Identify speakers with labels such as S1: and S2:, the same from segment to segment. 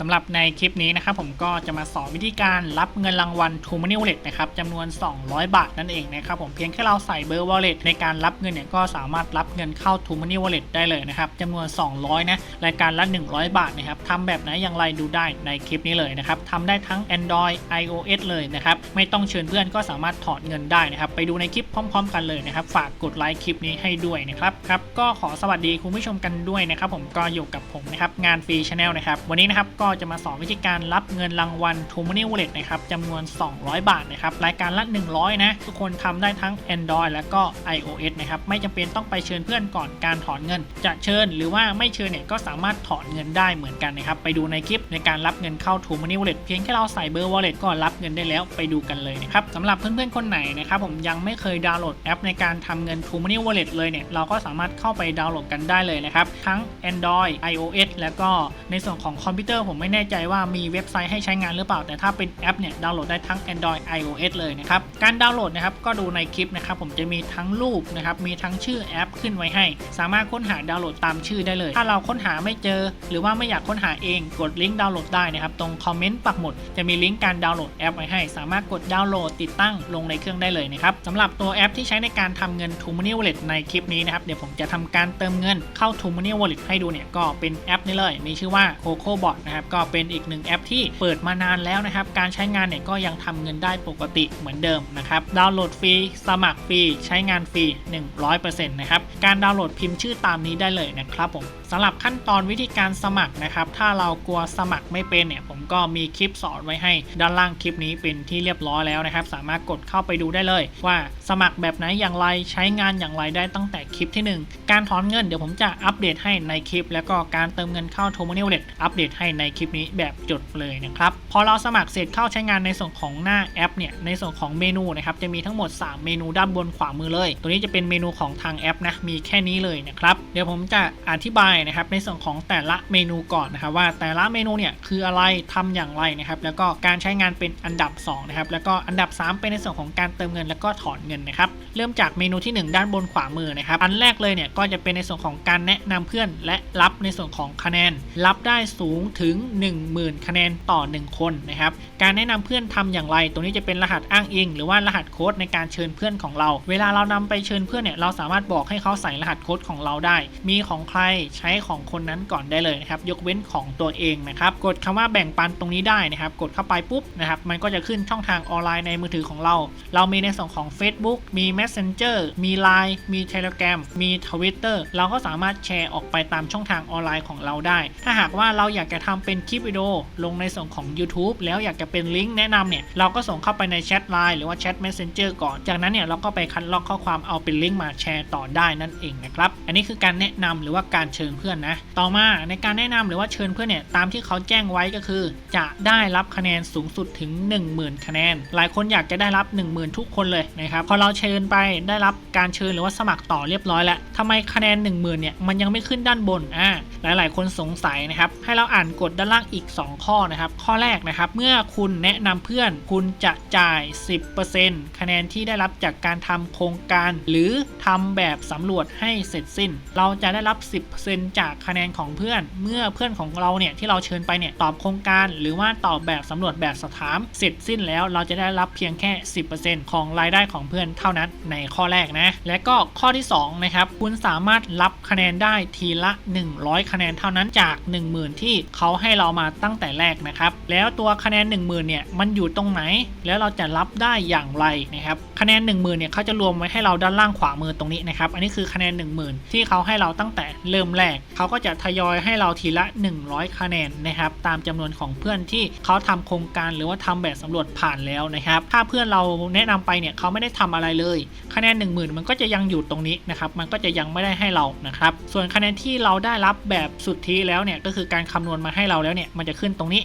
S1: สำหรับในคลิปนี้นะครับผมก็จะมาสอนวิธีการรับเงินรางวัล t o Money Wallet นะครับจำนวน 200 บาทนั่นเองนะครับผมเพียงแค่เราใส่เบอร์ Wallet ในการรับเงินเนี่ยก็สามารถรับเงินเข้า t o Money Wallet ได้เลยนะครับจำนวน 200 นะรายการละ 100 บาทนะครับทำแบบไหนอย่างไรดูได้ในคลิปนี้เลยนะครับทำได้ทั้ง Android iOS เลยนะครับไม่ต้องเชิญเพื่อนก็สามารถถอนเงินได้นะครับไปดูในคลิปพร้อม ๆ กันเลยนะครับฝากกดไลค์คลิปนี้ให้ด้วยนะครับครับก็ขอสวัสดีคุณผู้ชมกันด้วยนะครับผมก็อยู่กับผมนะครับงานฟรีชาแนลนะครับวันนี้นะครับก็จะมาสอนวิธีการรับเงินรางวัล t o Money Wallet นะครับจำนวน 200 บาทนะครับรายการละ 100 นะ ทุกคนทำได้ทั้ง Android แล้วก็ iOS นะครับไม่จำเป็นต้องไปเชิญเพื่อนก่อนการถอนเงิน จะเชิญหรือว่าไม่เชิญเนี่ยก็สามารถถอนเงินได้เหมือนกันนะครับไปดูในคลิปในการรับเงินเข้า t o Money Wallet เพียงแค่เราใส่เบอร์ Wallet ก็รับเงินได้แล้วไปดูกันเลยนะครับสำหรับเพื่อนๆคนไหนนะครับผมยังไม่เคยดาวน์โหลดแอปในการทำเงิน t o Money Wallet เลยเนี่ยเราก็สามารถเข้าไปดาวน์โหลดกันได้เลยนะครับทั้ง Android iOS แล้วก็ในส่วนของคอมพิวเตอร์ผมผมไม่แน่ใจว่ามีเว็บไซต์ให้ใช้งานหรือเปล่า แต่ถ้าเป็นแอปเนี่ยดาวน์โหลดได้ทั้ง Android iOS เลยนะครับ การดาวน์โหลดนะครับก็ดูในคลิปนะครับผมจะมีทั้งรูปนะครับมีทั้งชื่อแอปขึ้นไว้ให้ สามารถค้นหาดาวน์โหลดตามชื่อได้เลย ถ้าเราค้นหาไม่เจอ หรือว่าไม่อยากค้นหาเองกดลิงก์ดาวน์โหลดได้นะครับตรงคอมเมนต์ปักหมุดจะมีลิงก์การดาวน์โหลดแอปไว้ให้ สามารถกดดาวน์โหลดติดตั้งลงในเครื่องได้เลยนะครับสำหรับตัวแอปที่ใช้ในการทำเงิน t o Money Wallet ในคลิปนี้นะครับเดี๋ยวผมจะทำการเติมเงินเข้า t o Money Wallet ให้ดูเนี่ยก็เป็นแอปนี้เลย มีชื่อว่า Coco Bot นะครับก็เป็นอีกหนึ่งแอปที่เปิดมานานแล้วนะครับ การใช้งานเนี่ยก็ยังทำเงินได้ปกติเหมือนเดิมนะครับดาวน์โหลดฟรีสมัครฟรีใช้งานฟรี 100%นะครับการดาวน์โหลดพิมพ์ชื่อตามนี้ได้เลยนะครับผมสำหรับขั้นตอนวิธีการสมัครนะครับ ถ้าเรากลัวสมัครไม่เป็นเนี่ย ผมก็มีคลิปสอนไว้ให้ด้านล่างคลิปนี้เป็นที่เรียบร้อยแล้วนะครับ สามารถกดเข้าไปดูได้เลย ว่าสมัครแบบไหนอย่างไรใช้งานอย่างไรได้ตั้งแต่คลิปที่ 1 การถอนเงินเดี๋ยวผมจะอัปเดตให้ในคลิป แล้วก็การเติมเงินเข้า t o m o n e y Wallet อัปเดตให้ในคลิปนี้แบบจดเลยนะครับพอเราสมัครเสร็จเข้าใช้งานในส่วนของหน้าแอปเนี่ยในส่วนของเมนูนะครับจะมีทั้งหมด 3 เมนูด้านบนขวามือเลย ตัวนี้จะเป็นเมนูของทางแอปนะมีแค่นี้เลยนะครับเดี๋ยวผมจะอธิบายนะครับในส่วนของแต่ละเมนูก่อนนะครับว่าแต่ละเมนูเนี่ยคืออะไรทำอย่างไรนะครับแล้วก็การใช้งานเป็นอันดับ2นะครับแล้วก็อันดับ 3 เป็นในส่วนของการเติมเงินแล้วก็ถอนเงินนะครับ เริ่มจากเมนูที่ 1 ด้านบนขวามือนะครับ อันแรกเลยเนี่ยก็จะเป็นในส่วนของการแนะนำเพื่อน และรับในส่วนของคะแนน รับได้สูงถึง 10,000 คะแนนต่อ 1 คนนะครับ การแนะนำเพื่อนทำอย่างไร ตรงนี้จะเป็นรหัสอ้างอิง หรือว่ารหัสโค้ดในการเชิญเพื่อนของเรา เวลาเรานำไปเชิญเพื่อนเนี่ยเราสามารถบอกให้เขาใส่รหัสโค้ดของเราได้ มีของใครใช้ของคนนั้นก่อนได้เลยนะครับ ยกเว้นของตัวเองนะครับ กดคำว่าแบ่งปันตรงนี้ได้นะครับ กดเข้าไปปุ๊บนะครับ มันก็จะขึ้นช่องทางออนไลน์ในมือถือของเรา เรามีในส่วนของ Facebook มี Messenger มี Line มี Telegram มี Twitter เราก็สามารถแชร์ออกไปตามช่องทางออนไลน์ของเราได้ ถ้าหากว่าเราอยากจะทำเป็นคลิปวิดีโอลงในส่วนของ YouTube แล้วอยากจะเป็นลิงก์แนะนำเนี่ยเราก็ส่งเข้าไปในแชทไลน์หรือว่าแชท Messenger ก่อน จากนั้นเนี่ยเราก็ไปคัดลอกข้อความเอาเป็นลิงก์มาแชร์ต่อได้นั่นเองนะครับ อันนี้คือการแนะนำหรือว่าการเชิญเพื่อนนะ ต่อมาในการแนะนำหรือว่าเชิญเพื่อนเนี่ยตามที่เขาแจ้งไว้ก็คือ จะได้รับคะแนนสูงสุดถึง 10,000 คะแนน หลายคนอยากจะได้รับ 10,000 ทุกคนเลยนะครับพอเราเชิญไปได้รับการเชิญหรือว่าสมัครต่อเรียบร้อยแล้วทำไมคะแนน 10,000เนี่ยมันยังไม่ขึ้นด้านบนอ่าหลาย ๆ คนสงสัยนะครับให้เราอ่านกฎด้านล่างอีก 2 ข้อนะครับข้อแรกนะครับเมื่อคุณแนะนำเพื่อนคุณจะจ่าย 10%คะแนนที่ได้รับจากการทำโครงการ หรือทำแบบสำรวจให้เสร็จสิ้น เราจะได้รับ 10%จากคะแนนของเพื่อน เมื่อเพื่อนของเราเนี่ยที่เราเชิญไปเนี่ยตอบโครงการ หรือว่าตอบแบบสำรวจแบบสอบถาม เสร็จสิ้นแล้วเราจะได้รับเพียงแค่ 10%ของรายได้ของเพื่อนเท่านั้นในข้อแรกนะ และก็ข้อที่2นะครับคุณสามารถรับคะแนนได้ทีละ 100 คะแนนเท่านั้นจาก 10,000 ที่เขาให้เรามาตั้งแต่แรกนะครับแล้วตัวคะแนน 10,000เนี่ยมันอยู่ตรงไหน แล้วเราจะรับได้อย่างไรนะครับคะแนน 10,000เนี่ยเขาจะรวมไว้ให้เราด้านล่างขวามือตรงนี้นะครับอันนี้คือคะแนน 10,000 ที่เขาให้เราตั้งแต่เริ่มแรกเขาก็จะทยอยให้เราทีละ 100 คะแนนนะครับตามจำนวนของเพื่อนที่เขาทำโครงการหรือว่าทำแบบสำรวจผ่านแล้วนะครับถ้าเพื่อนเราแนะนำไปเนี่ยเขาไม่ได้ทำอะไรเลย คะแนน 10,000 มันก็จะยังอยู่ตรงนี้นะครับมันก็จะยังไม่ได้ให้เรานะครับส่วนคะแนนที่เราได้รับแบบสุดทธิแล้วเนี่ยก็คือการคำนวณมาให้เราแล้วเนี่ยมันจะขึ้นตรงนี้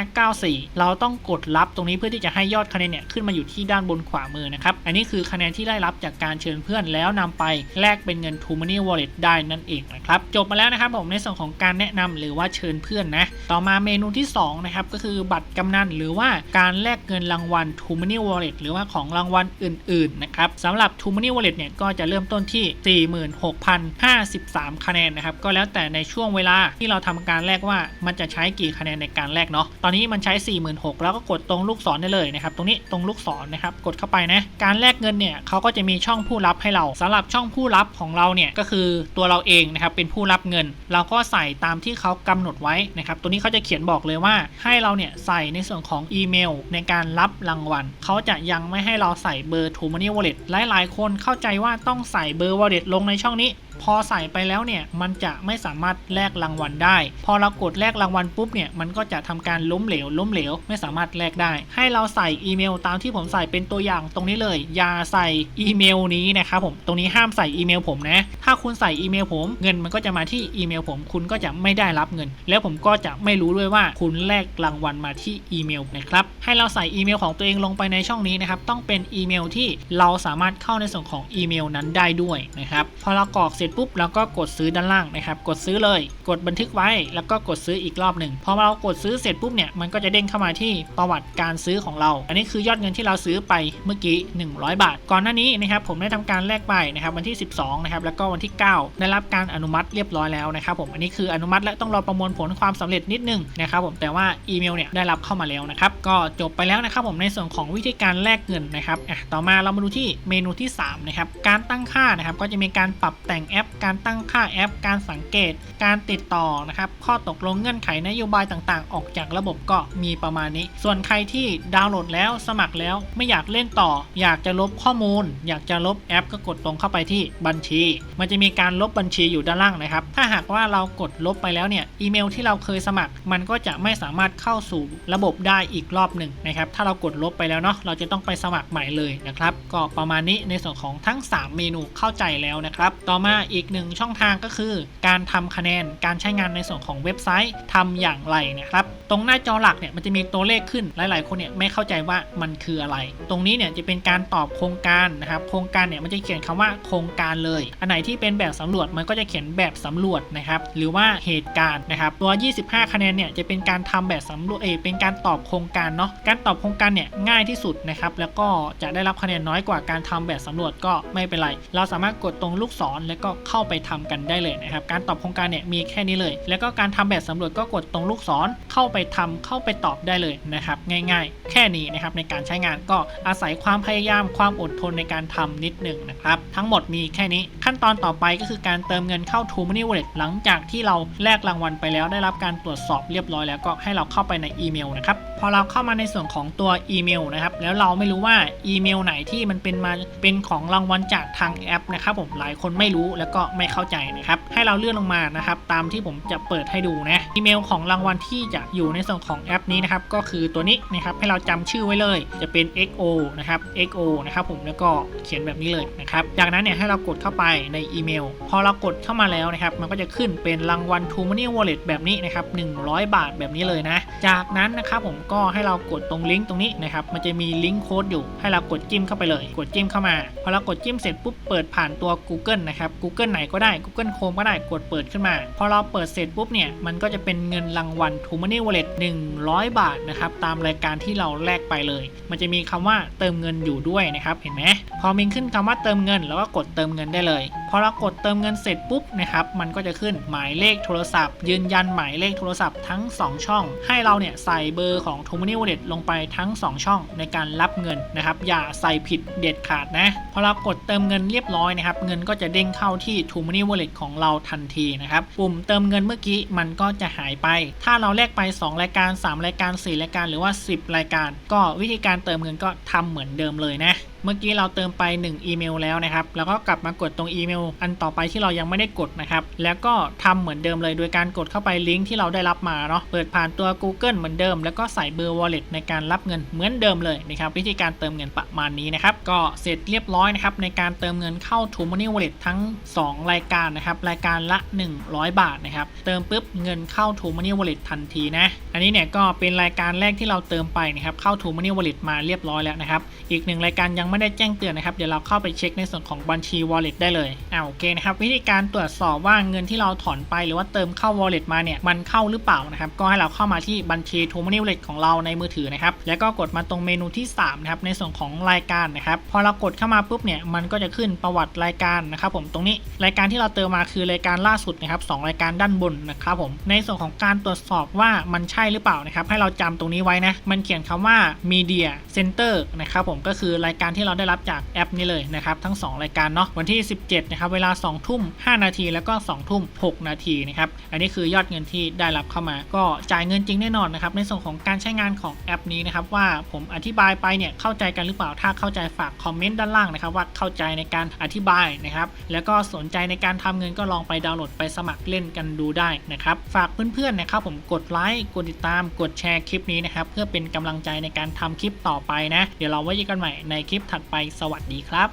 S1: 4594 เราต้องกดรับตรงนี้เพื่อที่จะให้ยอดคะแนนเนี่ยขึ้นมาอยู่ที่ด้านบนขวามือนะครับ อันนี้คือคะแนนที่ได้รับจากการเชิญเพื่อนแล้วนำไปแลกเป็นเงิน t o Money Wallet ได้นั่นเองนะครับ จบมาแล้วนะครับผมในส่วนของการแนะนำหรือว่าเชิญเพื่อนนะ ต่อมาเมนูที่2นะครับก็คือบัตรกำนันหรือว่าการแลกเงินรางวัล t o Money Wallet หรือว่าของรางวัลอื่นๆนะครับสำหรับ t o Money Wallet เนี่ยก็จะเริ่มต้นที่ 46,053 คะแนนนะครับก็แล้วแต่ในช่วงเวลาที่เราทำการแลกว่ามันจะใช้กี่คะแนนในการแลกเนาะตอนนี้มันใช้ 46,000แล้วก็กดตรงลูกศรได้เลยนะครับตรงนี้ตรงลูกศรนะครับกดเข้าไปนะการแลกเงินเนี่ยเขาก็จะมีช่องผู้รับให้เราสำหรับช่องผู้รับของเราเนี่ยก็คือตัวเราเองนะครับเป็นผู้รับเงิน เราก็ใส่ตามที่เขากำหนดไว้นะครับตัวนี้เขาจะเขียนบอกเลยว่าให้เราเนี่ยใส่ในส่วนของอีเมล ในการรับรางวัลเขาจะยังไม่ให้เราใส่เบอร์ t o Money Wallet หลายๆ คนเข้าใจว่าต้องใส่เบอร์ Wallet ลงในช่องนี้พอใส่ไปแล้วเนี่ยมันจะไม่สามารถแลกรางวัลได้ พอเรากดแลกรางวัลปุ๊บเนี่ยมันก็จะทำการล้มเหลว ล้มเหลว ไม่สามารถแลกได้ ให้เราใส่อีเมลตามที่ผมใส่เป็นตัวอย่างตรงนี้เลย อย่าใส่อีเมลนี้นะครับผมตรงนี้ห้ามใส่อีเมลผมนะ ถ้าคุณใส่อีเมลผม เงินมันก็จะมาที่อีเมลผม คุณก็จะไม่ได้รับเงิน แล้วผมก็จะไม่รู้ด้วยว่าคุณแลกรางวัลมาที่อีเมลนะครับให้เราใส่อีเมลของตัวเองลงไปในช่องนี้นะครับต้องเป็นอีเมลที่เราสามารถเข้าในส่วนของอีเมลนั้นได้ด้วยนะครับพอเรากรอกเสร็จปุ๊บเราก็กดซื้อด้านล่างนะครับ กดซื้อเลย กดบันทึกไว้ แล้วก็กดซื้ออีกรอบหนึ่งพอเรากดซื้อเสร็จปุ๊บเนี่ยมันก็จะเด้งเข้ามาที่ประวัติการซื้อของเรา อันนี้คือยอดเงินที่เราซื้อไปเมื่อกี้ 100 บาท ก่อนหน้านี้นะครับผมได้ทำการแลกไปนะครับวันที่ 12นะครับแล้วก็วันที่ 9 ได้รับการอนุมัติเรียบร้อยแล้วนะครับผมอันนี้คืออนุมัติและต้องรอประมวลผลความสำเร็จนิดนึงนะครับผมแต่ว่าอีเมลเนี่ยได้รับเข้ามาแล้วนะครับก็จบไปแล้วนะครับผมในส่วนของวิธีการแลกเงินนะครับอะต่อมาเรามาดูที่เมนูที่3นะครับการตั้งค่านะครับก็จะมีการปรับแต่งแอป การตั้งค่าแอป การสังเกต การติดต่อนะครับ ข้อตกลงเงื่อนไขนโยบายต่างๆ ออกจากระบบก็มีประมาณนี้ ส่วนใครที่ดาวน์โหลดแล้วสมัครแล้วไม่อยากเล่นต่อ อยากจะลบข้อมูล อยากจะลบแอป ก็กดตรงเข้าไปที่บัญชี มันจะมีการลบบัญชีอยู่ด้านล่างนะครับ ถ้าหากว่าเรากดลบไปแล้วเนี่ยอีเมลที่เราเคยสมัคร มันก็จะไม่สามารถเข้าสู่ระบบได้อีกรอบหนึ่งนะครับถ้าเรากดลบไปแล้วเนาะเราจะต้องไปสมัครใหม่เลยนะครับก็ประมาณนี้ในส่วนของทั้ง 3 เมนูเข้าใจแล้วนะครับ ต่อมาอีกหนึ่งช่องทางก็คือ การทำคะแนนการใช้งานในส่วนของเว็บไซต์ทำอย่างไรนะครับตรงหน้าจอหลักเนี่ยมันจะมีตัวเลขขึ้นหลาย ๆ คนเนี่ยไม่เข้าใจว่ามันคืออะไร ตรงนี้เนี่ยจะเป็นการตอบโครงการนะครับโครงการเนี่ยมันจะเขียนคำว่าโครงการเลย อันไหนที่เป็นแบบสำรวจมันก็จะเขียนแบบสำรวจนะครับหรือว่าเหตุการณ์นะครับตัว 25 คะแนนเนี่ยจะเป็นการทำแบบสำรวจเอเป็นการตอบโครงการเนาะการตอบโครงการเนี่ยง่ายที่สุดนะครับแล้วก็จะได้รับคะแนนน้อยกว่าการทำแบบสำรวจก็ไม่เป็นไร เราสามารถกดตรงลูกศรแล้วก็เข้าไปทำกันได้เลยนะครับ การตอบโครงการเนี่ยมีแค่นี้เลย แล้วก็การทำแบบสำรวจก็กดตรงลูกศรเข้าไปทำเข้าไปตอบได้เลยนะครับ ง่ายๆ แค่นี้นะครับในการใช้งานก็อาศัยความพยายามความอดทนในการทำนิดหนึ่งนะครับ ทั้งหมดมีแค่นี้ขั้นตอนต่อไปก็คือการเติมเงินเข้า t o Money Wallet หลังจากที่เราแลกรางวัลไปแล้วได้รับการตรวจสอบเรียบร้อยแล้วก็ให้เราเข้าไปในอีเมลนะครับ พอเราเข้ามาในส่วนของตัวอีเมลนะครับ แล้วเราไม่รู้ว่าอีเมลไหนที่มันเป็นมาเป็นของรางวัลจากทางแอปนะครับผมหลายคนไม่รู้แล้วก็ไม่เข้าใจนะครับ ให้เราเลื่อนลงมานะครับ ตามที่ผมจะเปิดให้ดูนะอีเมลของรางวัลที่จะอยู่ในส่วนของแอปนี้นะครับ ก็คือตัวนี้นะครับให้เราจำชื่อไว้เลย จะเป็น XO นะครับ XO นะครับผมแล้วก็เขียนแบบนี้เลยนะครับจากนั้นเนี่ยให้เรากดเข้าไปในอีเมล พอเรากดเข้ามาแล้วนะครับ มันก็จะขึ้นเป็นรางวัล t o Money Wallet แบบนี้นะครับ100 บาทแบบนี้เลยนะ จากนั้นนะครับผมก็ให้เรากดตรงลิงก์ตรงนี้นะครับมันจะมีลิงก์โค้ดอยู่ให้เรากดจิ้มเข้าไปเลย กดจิ้มเข้ามาพอเรากดจิ้มเสร็จปุ๊บเปิดผ่านตัว Google นะครับ Google ไหนก็ได้ Google Chrome ก็ได้กดเปิดขึ้นมา พอเราเปิดเสร็จปุ๊บเนี่ยมันก็จะเป็นเงินรางวัล t o Money Wallet 100 บาทนะครับตามรายการที่เราแลกไปเลย มันจะมีคำว่าเติมเงินอยู่ด้วยนะครับเห็นไหมพอมีขึ้นคำว่าเติมเงินแล้วก็กดเติมเงินได้เลย พอเรากดเติมเงินเสร็จปุ๊บนะครับมันก็จะขึ้นหมายเลขโทรศัพท์ ยืนยันหมายเลขโทรศัพท์ทั้ง 2 ช่อง ให้เราเนี่ยใส่เบอร์ของ t o m o n y Wallet ลงไปทั้ง 2 ช่องในการรับเงินนะครับอย่าใส่ผิดเด็ดขาดนะพอเรากดเติมเงินเรียบร้อยนะครับเงินก็จะเด้งเข้าที่ t o m o n y Wallet ของเราทันทีนะครับปุ่มเติมเงินเมื่อกี้มันก็จะหายไป ถ้าเราแลกไป 2 รายการ 3 รายการ 4 รายการหรือว่า 10 รายการ ก็วิธีการเติมเงินก็ทำเหมือนเดิมเลยนะ เมื่อกี้เราเติมไป 1 อีเมลแล้วนะครับ แล้วก็กลับมากดตรงอีเมล อันต่อไปที่เรายังไม่ได้กดนะครับ แล้วก็ทำเหมือนเดิมเลยโดยการกดเข้าไปลิงก์ที่เราได้รับมาเนาะ เปิดผ่านตัว Google เหมือนเดิม แล้วก็ใส่เบอร์ wallet ในการรับเงินเหมือนเดิมเลยนะครับ วิธีการเติมเงินประมาณนี้นะครับ ก็เสร็จเรียบร้อยนะครับในการเติมเงินเข้า True Money Wallet ทั้ง 2 รายการนะครับ รายการละ 100 บาทนะครับ เติมปุ๊บเงินเข้า True Money Wallet ทันทีนะ อันนี้เนี่ยก็เป็นรายการแรกที่เราเติมไปนะครับ เข้า True Money Wallet มาเรียบร้อยแล้วนะครับ อีกหนึ่งรายการยังไม่ได้แจ้งเตือนนะครับ เดี๋ยวเราเข้าไปเช็คในส่วนของบัญชี wallet ได้เลยอ่าโอเคนะครับ วิธีการตรวจสอบว่าเงินที่เราถอนไปหรือว่าเติมเข้า wallet มาเนี่ยมันเข้าหรือเปล่านะครับ ก็ให้เราเข้ามาที่บัญชี True Money Wallet ของเราในมือถือนะครับ แล้วก็กดมาตรงเมนูที่3นะครับในส่วนของรายการนะครับ พอเรากดเข้ามาปุ๊บเนี่ยมันก็จะขึ้นประวัติรายการนะครับ ผมตรงนี้รายการที่เราเติมมาคือรายการล่าสุดนะครับสองรายการด้านบนนะครับผมในส่วนของการตรวจสอบว่ามันใช่หรือเปล่านะครับให้เราจำตรงนี้ไว้นะมันเขียนคำว่า Media Center นะครับผมก็คือรายการที่เราได้รับจากแอปนี้เลยนะครับทั้ง 2 รายการเนาะวันที่ 17นะครับเวลา 2 ทุ่ม 5 นาที แล้วก็ 2 ทุ่ม 6 นาทีนะครับอันนี้คือยอดเงินที่ได้รับเข้ามา ก็จ่ายเงินจริงแน่นอนนะครับในส่วนของการใช้งานของแอปนี้นะครับว่าผมอธิบายไปเนี่ยเข้าใจกันหรือเปล่าถ้าเข้าใจฝากคอมเมนต์ด้านล่างนะครับว่าเข้าใจในการอธิบายนะครับแล้วก็สนใจในการทำเงินก็ลองไปดาวน์โหลดไปสมัครเล่นกันดูได้นะครับฝากเพื่อนๆนะครับผมกดไลค์กดติดตามกดแชร์คลิปนี้นะครับเพื่อเป็นกำลังใจในการทำคลิปต่อไปนะ เดี๋ยวเราไว้เจอกันใหม่ในคลิปถัดไปสวัสดีครับ